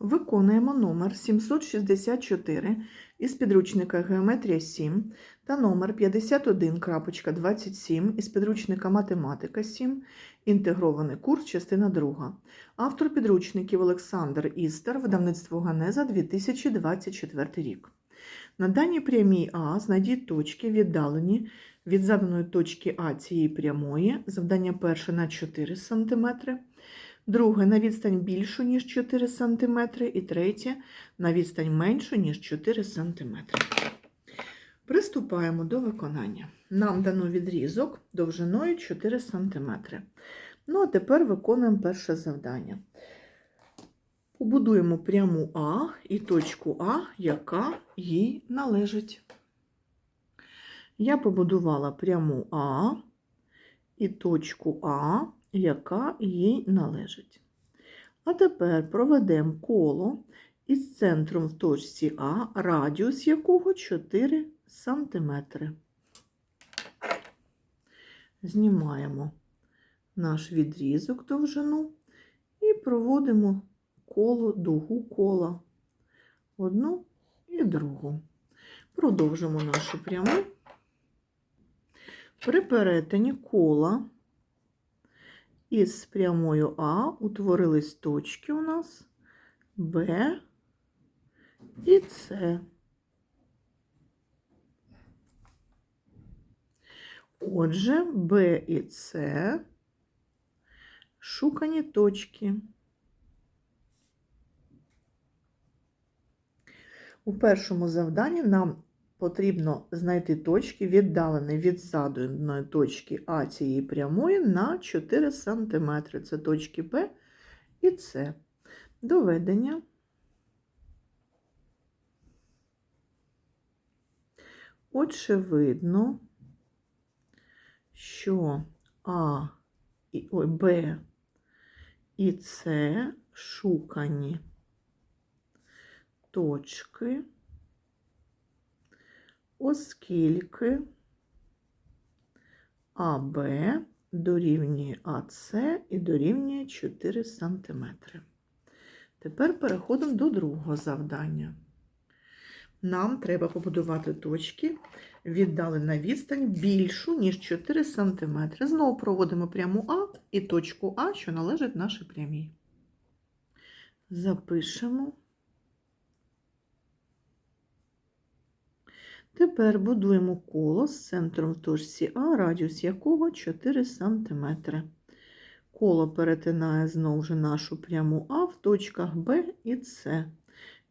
Виконуємо номер 764 із підручника Геометрія 7 та номер 51.27 із підручника Математика 7, інтегрований курс, частина 2. Автор підручників Олександр Істер, видавництво Ганеза 2024 рік. На даній прямій А знайдіть точки, віддалені від заданої точки А цієї прямої, завдання перше на 4 см, друге на відстань більшу, ніж 4 см, і третє на відстань меншу, ніж 4 см. Приступаємо до виконання. Нам дано відрізок довжиною 4 см. Ну, а тепер виконуємо перше завдання. Побудуємо пряму А і точку А, яка їй належить. Я побудувала пряму А і точку А, яка їй належить. А тепер проведемо коло із центром в точці А, радіус якого 4 см. Знімаємо наш відрізок довжину і проводимо коло, дугу кола. Одну і другу. Продовжимо нашу пряму. При перетині кола із прямою А утворились точки у нас Б і С. Отже, Б і С шукані точки. У першому завданні нам потрібно знайти точки, віддалені від заданої точки А цієї прямої на 4 см. Це точки Б і С. Доведення. Очевидно, що А і ой, Б і С шукані точки, оскільки АБ дорівнює АС і дорівнює 4 см. Тепер переходимо до другого завдання. Нам треба побудувати точки, віддали на відстань більшу, ніж 4 см. Знову проводимо пряму А і точку А, що належить нашій прямій. Запишемо. Тепер будуємо коло з центром в точці А, радіус якого 4 см. Коло перетинає знову ж нашу пряму А в точках Б і С.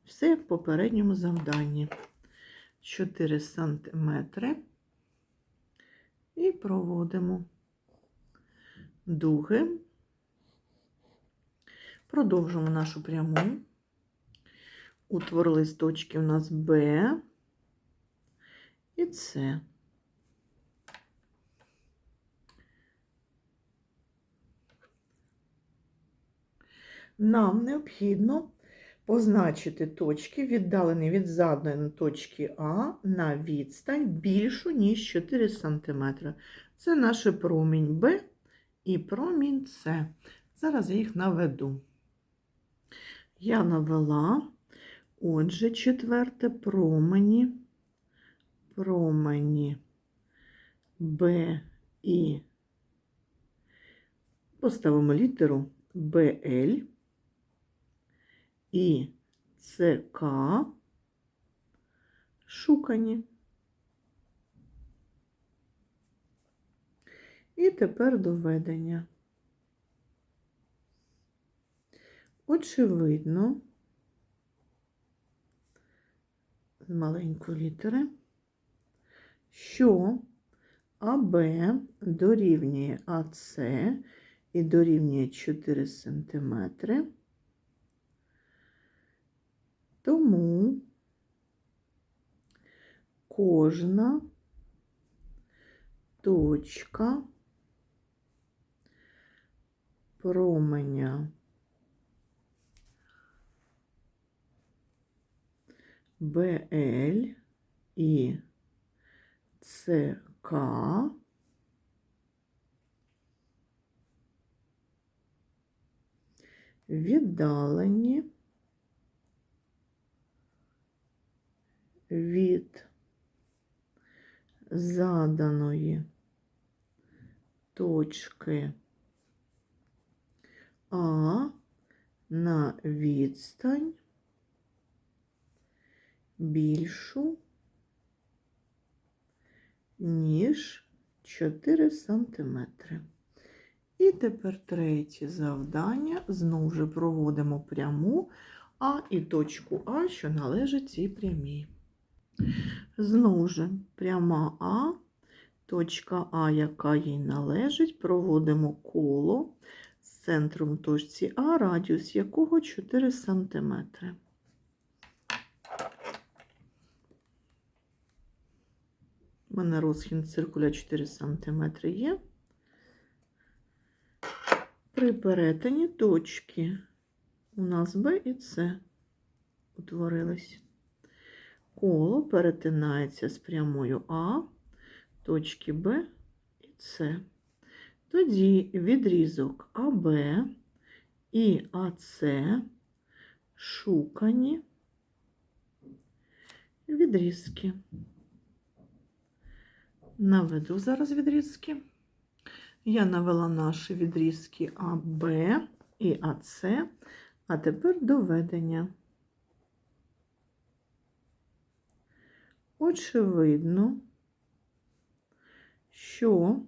Все як в попередньому завданні. 4 см. І проводимо дуги. Продовжуємо нашу пряму. Утворились точки у нас Б і С. Нам необхідно позначити точки, віддалені від заданої точки А на відстань більшу, ніж 4 см. Це наш промінь Б і промінь С. Зараз я їх наведу. Я навела, отже, четверте промені, промені Б і поставимо літеру БЛ і ЦК шукані. І тепер доведення. Очевидно, з маленької літери, що АБ дорівнює АС і дорівнює 4 сантиметри. Тому кожна точка променя БЛ і це Віддалені. Від заданої точки А на відстань більшу ніж 4 сантиметри. І тепер третє завдання. Знову ж проводимо пряму А і точку А, що належить цій прямій. Знову ж пряма А, точка А, яка їй належить, проводимо коло з центром точці А, радіус якого 4 см. Мене розхід циркуля 4 см є. При перетині точки у нас Б і С утворились. Коло перетинається з прямою А, точки Б і С. Тоді відрізок АБ і АС шукані відрізки. Наведу зараз відрізки. Я навела наші відрізки АБ і АС, а тепер доведення. Очевидно, що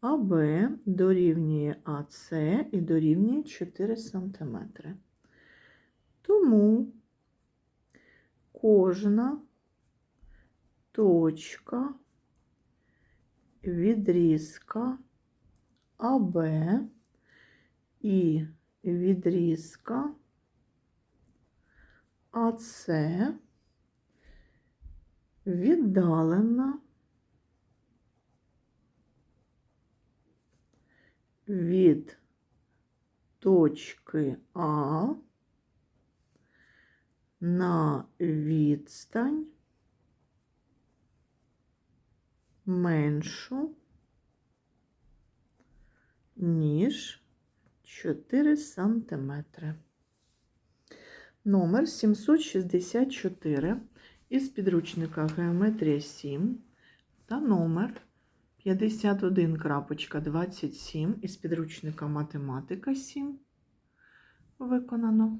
АБ дорівнює АС і дорівнює 4 см. Тому кожна точка відрізка АБ і відрізка АС віддалена від точки А на відстань меншу, ніж 4 сантиметри. Номер 764 із підручника Геометрія 7 та номер 51.27 із підручника Математика 7 виконано.